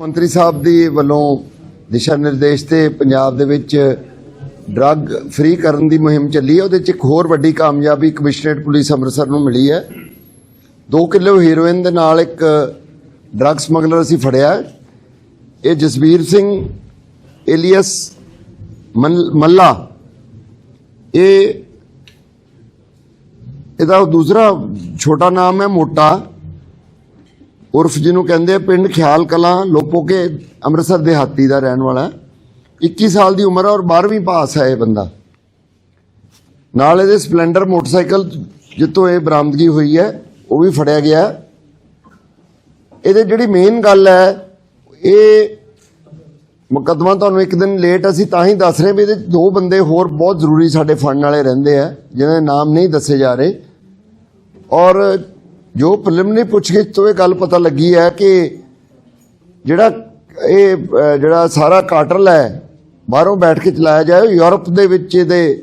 ਮੰਤਰੀ ਸਾਹਿਬ ਦੀ ਵੱਲੋਂ ਦਿਸ਼ਾ ਨਿਰਦੇਸ਼ ਤੇ ਪੰਜਾਬ ਦੇ ਵਿੱਚ ਡਰੱਗ ਫ੍ਰੀ ਕਰਨ ਦੀ ਮੁਹਿੰਮ ਚੱਲੀ ਹੈ। ਉਹਦੇ ਚ ਇੱਕ ਹੋਰ ਵੱਡੀ ਕਾਮਯਾਬੀ ਕਮਿਸ਼ਨਰੇਟ ਪੁਲਿਸ ਅੰਮ੍ਰਿਤਸਰ ਨੂੰ ਮਿਲੀ ਹੈ। 2 ਕਿਲੋ ਹੀਰੋਇਨ ਦੇ ਨਾਲ ਇੱਕ ਡਰੱਗ ਸਮਗਲਰ ਅਸੀਂ ਫੜਿਆ। ਇਹ ਜਸਵੀਰ ਸਿੰਘ, ਏਲੀਅਸ ਮਲ- ਮੱਲਾ। ਇਹ, ਇਹਦਾ ਦੂਸਰਾ ਛੋਟਾ ਨਾਮ ਹੈ ਮੋਟਾ। ਉਰਫ ਜਿਹਨੂੰ ਕਹਿੰਦੇ ਆ ਪਿੰਡ ਖਿਆਲ ਕਲਾਂ ਲੋਪੋਕੇ ਅੰਮ੍ਰਿਤਸਰ ਦੇਹਾਤੀ ਦਾ ਰਹਿਣ ਵਾਲਾ। ਹੈ। 21 ਸਾਲ ਦੀ ਉਮਰ ਹੈ ਔਰ 12ਵੀਂ ਪਾਸ ਹੈ ਇਹ ਬੰਦਾ। ਨਾਲ ਇਹਦੇ ਸਪਲੈਂਡਰ ਮੋਟਰਸਾਈਕਲ ਜਿੱਤੋਂ ਇਹ ਬਰਾਮਦਗੀ ਹੋਈ ਹੈ। ਉਹ ਵੀ ਫੜਿਆ ਗਿਆ। ਇਹਦੇ ਜਿਹੜੀ ਮੇਨ ਗੱਲ ਹੈ, ਇਹ ਮੁਕੱਦਮਾ ਤੁਹਾਨੂੰ ਇੱਕ ਦਿਨ ਲੇਟ ਅਸੀਂ ਤਾਂ ਹੀ ਦੱਸ ਰਹੇ ਵੀ ਇਹਦੇ 'ਚ ਦੋ ਬੰਦੇ ਹੋਰ ਬਹੁਤ ਜ਼ਰੂਰੀ ਸਾਡੇ ਫੜਨ ਵਾਲੇ ਰਹਿੰਦੇ ਆ, ਜਿਹਨਾਂ ਦੇ ਨਾਮ ਨਹੀਂ ਦੱਸੇ ਜਾ ਰਹੇ। ਔਰ ਜੋ ਪ੍ਰੀਲਿਮਿਨਰੀ ਪੁੱਛਗਿੱਛ ਤੋਂ ਇਹ ਗੱਲ ਪਤਾ ਲੱਗੀ ਹੈ ਕਿ ਜਿਹੜਾ ਇਹ ਜਿਹੜਾ ਸਾਰਾ ਕਾਟਰਲ ਹੈ, ਬਾਹਰੋਂ ਬੈਠ ਕੇ ਚਲਾਇਆ ਜਾਏ ਯੂਰਪ ਦੇ ਵਿੱਚ ਇਹਦੇ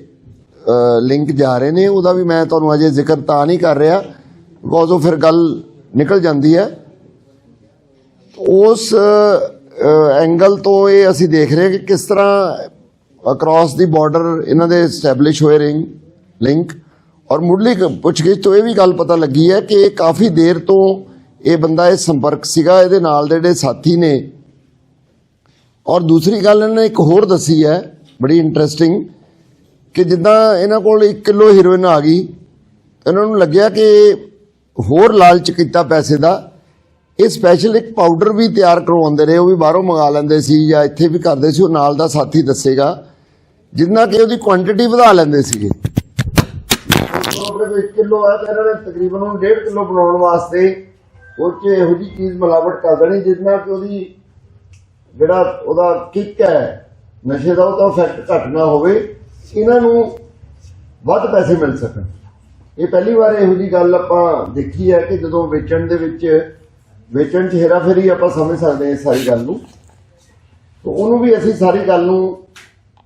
ਲਿੰਕ ਜਾ ਰਹੇ ਨੇ। ਉਹਦਾ ਵੀ ਮੈਂ ਤੁਹਾਨੂੰ ਅਜੇ ਜ਼ਿਕਰ ਤਾਂ ਨਹੀਂ ਕਰ ਰਿਹਾ। ਬਿਕੋਜ਼ ਉਹ ਫਿਰ ਗੱਲ ਨਿਕਲ ਜਾਂਦੀ ਹੈ। ਉਸ ਐਂਗਲ ਤੋਂ ਇਹ ਅਸੀਂ ਦੇਖ ਰਹੇ ਕਿ ਕਿਸ ਤਰ੍ਹਾਂ ਅਕ੍ਰੋਸ ਦੀ ਬਾਰਡਰ ਇਹਨਾਂ ਦੇ ਐਸਟੈਬਲਿਸ਼ ਹੋਏ ਰਿੰਗ ਲਿੰਕ ਔਰ ਮੁੱਢਲੀ ਪੁੱਛਗਿੱਛ ਤੋਂ ਇਹ ਵੀ ਗੱਲ ਪਤਾ ਲੱਗੀ ਹੈ ਕਿ ਇਹ ਕਾਫੀ ਦੇਰ ਤੋਂ ਇਹ ਬੰਦਾ ਇਹ ਸੰਪਰਕ ਸੀਗਾ, ਇਹਦੇ ਨਾਲ ਦੇ ਜਿਹੜੇ ਸਾਥੀ ਨੇ। ਔਰ ਦੂਸਰੀ ਗੱਲ ਇਹਨਾਂ ਨੇ ਇੱਕ ਹੋਰ ਦੱਸੀ ਹੈ, ਬੜੀ ਇੰਟਰਸਟਿੰਗ ਕਿ ਜਿੱਦਾਂ ਇਹਨਾਂ ਕੋਲ 1 ਕਿਲੋ ਹੀਰੋਇਨ ਆ ਗਈ ਇਹਨਾਂ ਨੂੰ ਲੱਗਿਆ ਕਿ ਹੋਰ ਲਾਲਚ ਕੀਤਾ ਪੈਸੇ ਦਾ, ਇਹ ਸਪੈਸ਼ਲ ਇੱਕ ਪਾਊਡਰ ਵੀ ਤਿਆਰ ਕਰਵਾਉਂਦੇ ਰਹੇ ਉਹ ਵੀ ਬਾਹਰੋਂ ਮੰਗਾ ਲੈਂਦੇ ਸੀ ਜਾਂ ਇੱਥੇ ਵੀ ਕਰਦੇ ਸੀ, ਉਹ ਨਾਲ ਦਾ ਸਾਥੀ ਦੱਸੇਗਾ, ਜਿੰਨਾ ਕਿ ਉਹਦੀ ਕੁਆਂਟੀਟੀ ਵਧਾ ਲੈਂਦੇ ਸੀਗੇ। ਆਪਣੇ 1 ਕਿਲੋ ਆ ਤਾਂ ਇਹਨਾਂ ਨੇ ਤਕਰੀਬਨ ਉਹਨੂੰ 1.5 ਕਿਲੋ ਬਣਾਉਣ ਵਾਸਤੇ ਉਹ 'ਚ ਇਹੋ ਜਿਹੀ ਚੀਜ਼ ਮਿਲਾਵਟ ਕਰ ਦੇਣੀ, ਜਿੰਨਾ ਕਿ ਉਹਦੀ ਜਿਹੜਾ ਉਹਦਾ ਕਿੱਕ ਹੈ, ਨਸ਼ੇ ਦਾ ਉਹਦਾ ਇਫੈਕਟ ਘੱਟ ਨਾ ਹੋਵੇ, ਇਹਨਾਂ ਨੂੰ ਵੱਧ ਪੈਸੇ ਮਿਲ ਸਕਣ। ਇਹ ਪਹਿਲੀ ਵਾਰ ਇਹੋ ਜਿਹੀ ਗੱਲ ਆਪਾਂ ਦੇਖੀ ਹੈ ਕਿ ਜਦੋਂ ਵੇਚਣ ਦੇ ਵਿੱਚ, ਵੇਚਣ 'ਚ ਹੇਰਾਫੇਰੀ ਆਪਾਂ ਸਮਝ ਸਕਦੇ ਹਾਂ ਇਸ ਸਾਰੀ ਗੱਲ ਨੂੰ। ਤਾਂ ਉਹਨੂੰ ਵੀ ਅਸੀਂ ਸਾਰੀ ਗੱਲ ਨੂੰ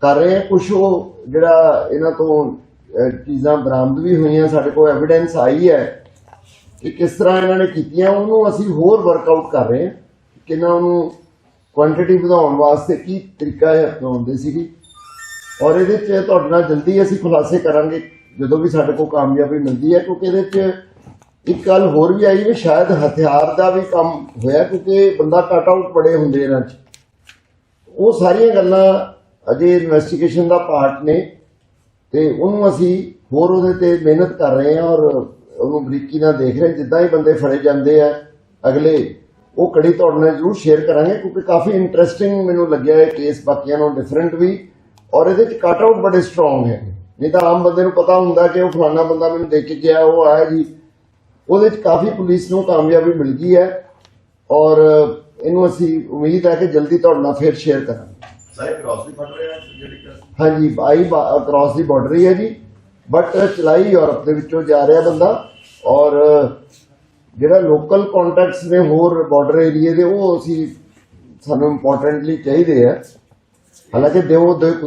ਕਰ ਰਹੇ ਹਾਂ। ਕੁਝ ਉਹ ਜਿਹੜਾ ਇਹਨਾਂ ਤੋਂ ਚੀਜ਼ਾਂ ਬਰਾਮਦ ਵੀ ਹੋਈਆਂ, ਸਾਡੇ ਕੋਲ ਐਵੀਡੈਂਸ ਆਈ ਹੈ ਕਿ ਕਿਸ ਤਰ੍ਹਾਂ ਇਹਨਾਂ ਨੇ ਕੀਤੀਆਂ। ਉਹਨੂੰ ਅਸੀਂ ਹੋਰ ਵਰਕਆਊਟ ਕਰ ਰਹੇ ਹਾਂ ਕਿੰਨਾ ਉਹਨੂੰ ਕੁਆਂਟੀਟੀ ਵਧਾਉਣ ਵਾਸਤੇ ਕੀ ਤਰੀਕਾ ਇਹ ਅਪਣਾਉਂਦੇ ਸੀਗੇ। ਔਰ ਇਹਦੇ 'ਚ ਤੁਹਾਡੇ ਨਾਲ ਜਲਦੀ ਅਸੀਂ ਖੁਲਾਸੇ ਕਰਾਂਗੇ। ਜਦੋਂ ਵੀ ਸਾਡੇ ਕੋਲ ਕਾਮਯਾਬੀ ਮਿਲਦੀ ਹੈ, ਕਿਉਂਕਿ ਇਹਦੇ 'ਚ ਇੱਕ ਗੱਲ ਹੋਰ ਵੀ ਆਈ ਵੀ ਸ਼ਾਇਦ ਹਥਿਆਰ ਦਾ ਵੀ ਕੰਮ ਹੋਇਆ, ਕਿਉਂਕਿ ਬੰਦਾ ਕਟ ਆਊਟ ਬੜੇ ਹੁੰਦੇ ਇਹਨਾਂ 'ਚ। ਉਹ ਸਾਰੀਆਂ ਗੱਲਾਂ ਅਜੇ ਇਨਵੈਸਟੀਗੇਸ਼ਨ ਦਾ ਪਾਰਟ ਨੇ ਤੇ ਉਹਨੂੰ ਅਸੀਂ ਹੋਰ ਉਹਦੇ ਤੇ ਮਿਹਨਤ ਕਰ ਰਹੇ ਹਾਂ ਔਰ ਉਹਨੂੰ ਬਰੀਕੀ ਨਾਲ ਦੇਖ ਰਹੇ ਹਾਂ। ਜਿੱਦਾਂ ਹੀ ਬੰਦੇ ਫੜੇ ਜਾਂਦੇ ਆ, ਅਗਲੇ ਉਹ ਕੜੀ ਤੁਹਾਡੇ ਨਾਲ ਜ਼ਰੂਰ ਸ਼ੇਅਰ ਕਰਾਂਗੇ, ਕਿਉਂਕਿ ਕਾਫੀ ਇੰਟਰਸਟਿੰਗ ਮੈਨੂੰ ਲੱਗਿਆ ਇਹ ਕੇਸ ਬਾਕੀਆਂ ਨਾਲੋਂ ਡਿਫਰੈਂਟ ਵੀ। ਔਰ ਇਹਦੇ ਚ ਕਟ ਆਊਟ ਬੜੇ ਸਟਰੋਂਗ ਹੈ ਨਹੀਂ ਤਾਂ ਆਮ ਬੰਦੇ ਨੂੰ ਪਤਾ ਹੁੰਦਾ ਕਿ ਉਹ ਫਲਾਣਾ ਬੰਦਾ ਮੈਨੂੰ ਦੇਖ ਕੇ ਗਿਆ ਉਹ ਆਇਆ ਜੀ। ਉਹਦੇ ਚ ਕਾਫੀ ਪੁਲਿਸ ਨੂੰ ਕਾਮਯਾਬੀ ਮਿਲ ਗਈ ਹੈ ਔਰ ਇਹਨੂੰ ਅਸੀਂ ਉਮੀਦ ਹੈ ਕਿ ਜਲਦੀ ਤੁਹਾਡੇ ਨਾਲ ਫੇਰ ਸ਼ੇਅਰ ਕਰਾਂਗੇ। ਸਾਹਿਬ ਕ੍ਰਾਸ ਰਿਹਾ ਜਿਹੜੀ ਕਿ ਹਾਂਜੀ ਬਾਈ ਅਕ੍ਰੋਸ ਦੀ ਬਾਰਡਰ ਹੀ ਹੈ ਜੀ। ਬਟ ਚਲਾਈ ਯੂਰਪ ਦੇ ਵਿੱਚੋਂ ਜਾ ਰਿਹਾ ਬੰਦਾ ਔਰ ਜਿਹੜਾ ਲੋਕਲ ਕੰਟੈਕਟਸ ਨੇ ਹੋਰ ਬਾਰਡਰ ਏਰੀਏ ਦੇ ਉਹ ਅਸੀਂ ਸਾਨੂੰ ਇੰਪੋਰਟੈਂਟਲੀ ਚਾਹੀਦੇ ਆ। ਹਾਲਾਂਕਿ ਦੋ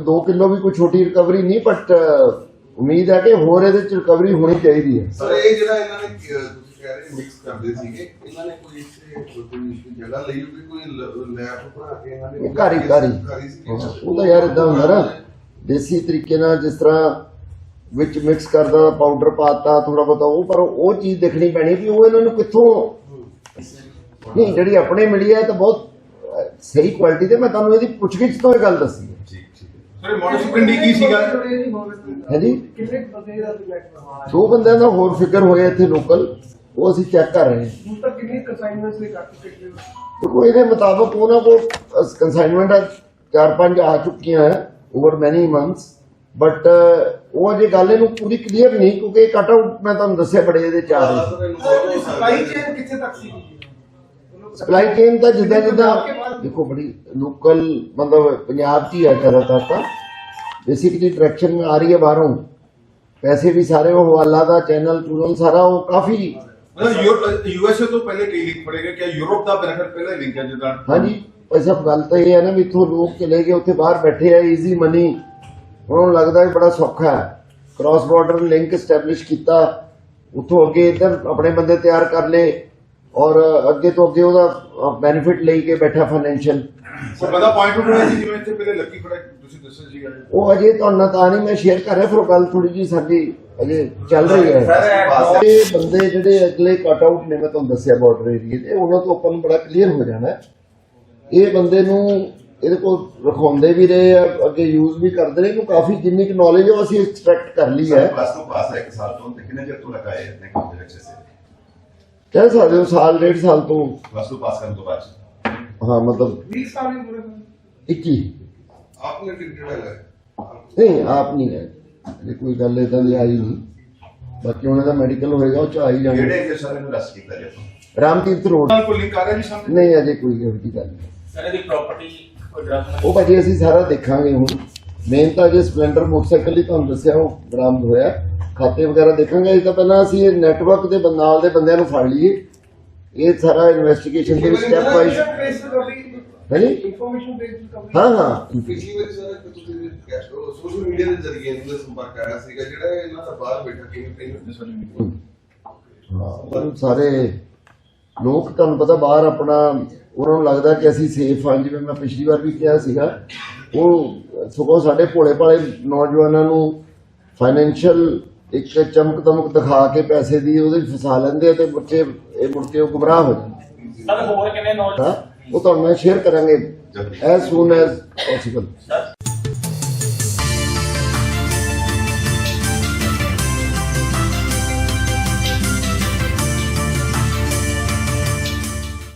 2 ਕਿਲੋ ਵੀ ਕੋਈ ਛੋਟੀ ਰਿਕਵਰੀ ਨਹੀਂ ਬਟ ਉਮੀਦ ਹੈ ਕਿ ਹੋਰ ਇਹਦੇ ਚ ਰਿਕਵਰੀ ਹੋਣੀ ਚਾਹੀਦੀ ਹੈ। ਸਰ ਇਹ ਜਿਹੜਾ ਇਹਨਾਂ ਨੇ ਤੁਸੀਂ ਕਹਿ ਰਹੇ ਮਿਕਸ ਕਰਦੇ ਸੀਗੇ ਇਹਨਾਂ ਨੇ ਕੋਈ ਇਸੇ ਕੋਈ ਜਗ੍ਹਾ ਲਈ ਹੋਈ ਕੋਈ ਲੈਬ ਬਣਾ ਕੇ ਇਹਨਾਂ ਨੇ ਘਰ ਹੀ ਘਰ ਹੀ। ਉਹ ਤਾਂ ਯਾਰ ਇਦਾਂ ਹੁੰਦਾ ਨਾ ਦੇਸੀ ਤਰੀਕੇ ਨਾਲ ਜਿਸ ਤਰ੍ਹਾਂ ਵਿੱਚ ਮਿਕਸ ਕਰਦਾ ਪਾਊਡਰ ਪਾਤਾ ਥੋੜਾ ਬਹੁਤਾ ਉਹ ਪਰ ਉਹ ਚੀਜ਼ ਦੇਖਣੀ ਪੈਣੀ ਵੀ ਉਹ ਇਹਨਾਂ ਨੂੰ ਕਿੱਥੋਂ ਨਹੀਂ ਜਿਹੜੀ ਆਪਣੇ ਮਿਲੀ ਹੈ ਤਾਂ ਬਹੁਤ ਸਹੀ ਕੁਆਲਿਟੀ ਤੇ ਮੈਂ ਤੁਹਾਨੂੰ ਇਹਦੀ ਪੁੱਛਗਿੱਛ ਤੋਂ ਇਹ ਗੱਲ ਦੱਸੀ ਹੈ। ਠੀਕ ਠੀਕ। ਸਰ ਮੋਡਸ ਪਿੰਡੀ ਕੀ ਸੀਗਾ? ਹੈ ਜੀ? ਕਿੰਨੇ ਬੰਦੇ ਦਾ ਸਿਲੈਕਟ ਕਰਵਾਉਣਾ ਹੈ ਦੋ ਬੰਦਿਆਂ ਦਾ ਹੋਰ ਫਿਕਰ ਹੋਇਆ ਇੱਥੇ ਲੋਕਲ ਉਹ ਅਸੀਂ ਚੈੱਕ ਕਰ ਰਹੇ ਹਾਂ। ਉਸ ਤੱਕ ਕਿੰਨੀ ਕੰਸਾਈਨਮੈਂਟਸ ਨੇ ਕਰ ਚੁੱਕੇ ਹੋ ਦੇਖੋ ਇਹਦੇ ਮੁਤਾਬਕ ਉਹਨਾਂ ਕੋਲ ਕੰਸਾਈਨਮੈਂਟ ਚਾਰ ਪੰਜ ਆ ਚੁੱਕੀਆਂ ਹੈ ਓਵਰ ਮੈਨੀ ਮੰਥਸ ਬਟ ਉਹ ਅਜੇ ਗੱਲ ਇਹਨੂੰ ਪੂਰੀ ਕਲੀਅਰ ਨਹੀਂ ਕਿਉਂਕਿ ਕਟ ਆਊਟ ਮੈਂ ਤੁਹਾਨੂੰ ਦੱਸਿਆ ਬੜੇ ਇਹਦੇ ਚ ਆ ਰਹੇ ਸੀ ਸਪਲਾਈ ਚੇਨ ਕਿੱਥੇ ਤੱਕ ਸੀ? ਸਪਲਾਈ ਚੇਨ ਤਾਂ ਜਿੱਦਾਂ ਜਿੱਦਾਂ ਦੇਖੋ ਬੜੀ ਲੋਕਲ ਮਤਲਬ ਪੰਜਾਬ 'ਚ ਹੀ ਹੈ ਜ਼ਿਆਦਾਤਰ ਤਾਂ। ਬੇਸਿਕਲੀ ਡਾਇਰੈਕਸ਼ਨ ਆ ਰਹੀ ਹੈ ਬਾਹਰੋਂ। ਪੈਸੇ ਵੀ ਸਾਰੇ ਉਹ ਹਵਾਲਾ ਦਾ ਚੈਨਲ ਚੂਨਲ ਸਾਰਾ ਉਹ ਕਾਫੀ ਯੂਐਸਏ ਤੋਂ ਪਹਿਲੇ ਕਈ ਲਿੰਕ ਫੜੇ ਗਏ ਕਿ ਯੂਰਪ ਦਾ ਬੈਨੀਫਿਟ ਪਹਿਲਾਂ ਲਿੰਕ ਹੈ ਜਿੱਦਾਂ। ਹਾਂਜੀ ਭਾਈ ਸਾਹਿਬ ਗੱਲ ਤਾਂ ਇਹ ਹੈ ਨਾ ਵੀ ਇੱਥੋਂ ਲੋਕ ਚਲੇ ਗਏ ਉੱਥੇ ਬਾਹਰ ਬੈਠੇ ਆ ਈਜ਼ੀ ਮਨੀ ਉਹਨਾਂ ਨੂੰ ਲੱਗਦਾ ਵੀ ਬੜਾ ਸੌਖਾ ਹੈ। ਕ੍ਰਾਸ ਬਾਰਡਰ ਲਿੰਕ ਐਸਟੈਬਲਿਸ਼ ਕੀਤਾ। ਉੱਥੋਂ ਅੱਗੇ ਇੱਧਰ ਆਪਣੇ ਬੰਦੇ ਤਿਆਰ ਕਰ ਲਏ। ਔਰ ਅੱਗੇ ਤੋਂ ਅੱਗੇ ਉਹਦਾ ਬੈਨੀਫਿਟ ਲਈ ਕੇ ਬੈਠਾ ਫਾਈਨੈਂਸ਼ੀਅਲ ਬੰਦਾ ਪੁਆਇੰਟ ਉਠਾਇਆ ਜਿਵੇਂ ਇੱਥੇ ਪਹਿਲੇ ਲੱਕੀ ਖੜਾ ਤੁਸੀਂ ਦੱਸੋ ਜੀ ਉਹ ਅਜੇ ਤੁਹਾਨੂੰ ਤਾਂ ਨਹੀਂ ਮੈਂ ਸ਼ੇਅਰ ਕਰ ਰਿਹਾ ਫਿਰ ਉਹ ਥੋੜੀ ਜੀ ਸਾਡੀ ਅਜੇ ਚੱਲ ਰਹੀ ਹੈ। ਇਹ ਬੰਦੇ ਜਿਹੜੇ ਅਗਲੇ ਕਟ ਆਊਟ ਨੇ ਮੈਂ ਤੁਹਾਨੂੰ ਦੱਸਿਆ ਬਾਰਡਰ ਏਰੀਏ ਤੇ ਉਹਨਾਂ ਤੋਂ ਆਪਾਂ ਨੂੰ ਬੜਾ ਕਲੀਅਰ ਹੋ ਜਾਣਾ ਇਹ ਬੰਦੇ ਨੂੰ ਇਹਦੇ ਕੋਲ ਰਖਾਉਂਦੇ ਵੀ ਰਹੇ ਆ ਅੱਗੇ ਯੂਜ਼ ਵੀ ਕਰਦੇ ਨੇ ਕਿ ਕਾਫੀ ਜਿੰਨੀ ਕਿ ਨੌਲੇਜ ਉਹ ਅਸੀਂ ਐਕਸਟ੍ਰੈਕਟ ਕਰ ਲਈ ਹੈ। ਬਸ ਤੋਂ ਪਾਸ ਹੈ ਇੱਕ ਸਾਲ ਤੋਂ ਲੇਕਿਨ ਜੇ ਤੂੰ ਲਗਾਏ ਨੇ ਕੰਪਲੈਕਸ ਸੇ ਕਹਿ ਸਕਦੇ ਹੋ ਸਾਲ ਡੇਢ ਸਾਲ ਤੋਂ प्लस टू पास करने तो बाद ਹਾਂ ਮਤਲਬ 20 ਸਾਲ ਹੀ ਪੂਰੇ ਹੋਏ। 21 ਆਪਨੇ ਟਿਕਟ ਹੈ ਨਹੀਂ ਆਪ ਨਹੀਂ ਹੈ ਇਹ ਕੋਈ ਗੱਲ ਇਦਾਂ ਦੀ ਆਈ ਨਹੀਂ ਬਾਕੀ ਉਹਨਾਂ ਦਾ ਮੈਡੀਕਲ ਹੋਏਗਾ ਉਹ ਚ ਆ ਹੀ ਜਾਣਾ केड़े के सर ने रस किया जाता ਰਾਮਤੀਰਥ ਰੋਡ ਨਾਲ ਕੋਈ ਲਿੰਕ ਆ ਰਿਹਾ ਜੀ ਸਾਹਮਣੇ ਨਹੀਂ ਅਜੇ ਕੋਈ ਇਹੋ ਜਿਹੀ ਗੱਲ ਨਹੀਂ ਸਰ ਇਹਦੀ ਪ੍ਰਾਪਰਟੀ ਕੋਈ ਡਰਗ ਉਹ ਭਾਜੀ ਅਸੀਂ ਸਾਰਾ ਦੇਖਾਂਗੇ ਹੁਣ ਮੇਨ ਤਾਂ ਜੇ ਸਪਲੈਂਡਰ ਮੋਟਰਸਾਈਕਲ ਹੀ ਤੁਹਾਨੂੰ ਦੱਸਿਆ ਉਹ ਬਰਾਮਦ ਹੋਇਆ ਖਾਤੇ ਵਗੈਰਾ ਦੇਖਾਂਗੇ ਇਹ ਤਾਂ ਪਹਿਲਾਂ ਅਸੀਂ ਇਹ ਨੈਟਵਰਕ ਦੇ ਬੰ- ਨਾਲ ਦੇ ਬੰਦਿਆਂ ਨੂੰ ਫੜ ਲਈਏ। ਇਹ ਸਾਰਾ ਇਨਵੈਸਟੀਗੇਸ਼ਨ ਦੇ ਸਟੈਪ ਵਾਈਜ਼ ਹਾਂਜੀ? ਇਨਫੋਰਮੇਸ਼ਨ ਬੇਸਡ ਹਾਂ ਹਾਂ। ਪਿਛਲੀ ਵਾਰੀ ਸਰ ਤੁਸੀਂ ਸੋਸ਼ਲ ਮੀਡੀਆ ਦੇ ਜ਼ਰੀਏ ਇਹਨਾਂ ਦਾ ਸੰਪਰਕ ਆਇਆ ਸੀਗਾ ਜਿਹੜਾ ਇਹਨਾਂ ਦਾ ਬਾਹਰ ਬੈਠਾ ਕਿਵੇਂ ਕਿਵੇਂ ਹਾਂ, ਸਾਰੇ ਲੋਕ ਤੁਹਾਨੂੰ ਪਤਾ ਬਾਹਰ ਆਪਣਾ ਉਹਨਾਂ ਨੂੰ ਲੱਗਦਾ ਕਿ ਅਸੀਂ ਸੇਫ ਹਾਂ। ਜਿਵੇਂ ਮੈਂ ਪਿਛਲੀ ਵਾਰ ਵੀ ਕਿਹਾ ਸੀਗਾ ਉਹ ਸਗੋਂ ਸਾਡੇ ਭੋਲੇ ਭਾਲੇ ਨੌਜਵਾਨਾਂ ਨੂੰ ਫਾਈਨੈਂਸ਼ੀਅਲ ਇੱਕ ਚਮਕ ਦਮਕ ਦਿਖਾ ਕੇ ਪੈਸੇ ਦੀ ਉਹਦੇ ਵਿੱਚ ਫਸਾ ਲੈਂਦੇ ਆ ਤੇ ਬੱਚੇ ਇਹ ਮੁੜ ਕੇ ਉਹ ਗੁੰਮਰਾਹ ਹੋ ਜਾਂਦੇ ਸਰ ਹੋਰ ਕਿੰਨੇ ਨੌਜਵਾਨ ਹਾਂ? ਉਹ ਤੁਹਾਨੂੰ ਮੈਂ ਸ਼ੇਅਰ ਕਰਾਂਗੇ। As soon as possible sir